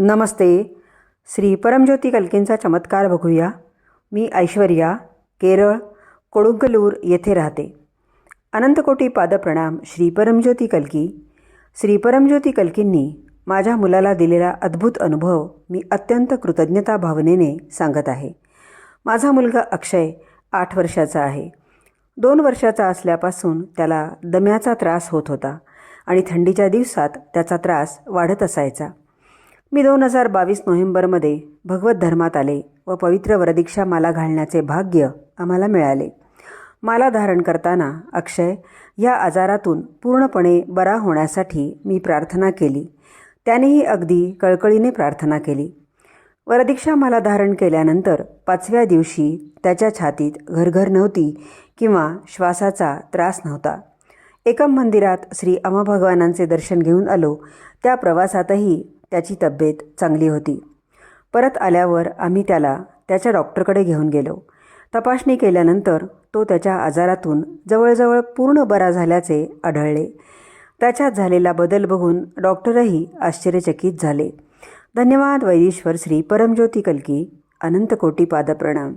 नमस्ते. श्री परमज्योती कल्कींचा चमत्कार बघूया. मी ऐश्वर्या केरळ कोळुंगलूर येथे राहते. अनंतकोटी पादप्रणाम श्री परमज्योती कल्की. श्री परमज्योती कल्कींनी माझ्या मुलाला दिलेला अद्भुत अनुभव मी अत्यंत कृतज्ञता भावनेने सांगत आहे. माझा मुलगा अक्षय आठ वर्षाचा आहे. दोन वर्षाचा असल्यापासून त्याला दम्याचा त्रास होत होता आणि थंडीच्या दिवसात त्याचा त्रास वाढत असायचा. मी दोन हजार बावीस नोव्हेंबरमध्ये भगवत धर्मात आले व पवित्र वरदीक्षा माला घालण्याचे भाग्य आम्हाला मिळाले. माला धारण करताना अक्षय या आजारातून पूर्णपणे बरा होण्यासाठी मी प्रार्थना केली. त्यानेही अगदी कळकळीने प्रार्थना केली. वरदीक्षा माला धारण केल्यानंतर पाचव्या दिवशी त्याच्या छातीत घरघर नव्हती किंवा श्वासाचा त्रास नव्हता. एकम मंदिरात श्री अमभगवानांचे दर्शन घेऊन आलो. त्या प्रवासातही त्याची तब्येत चांगली होती. परत आल्यावर आम्ही त्याला त्याच्या डॉक्टरकडे घेऊन गेलो. तपासणी केल्यानंतर तो त्याच्या आजारातून जवळजवळ पूर्ण बरा झाल्याचे आढळले. त्याच्यात झालेला बदल बघून डॉक्टरही आश्चर्यचकित झाले. धन्यवाद वैदीश्वर श्री परमज्योती कलकी अनंतकोटी पादप्रणाम.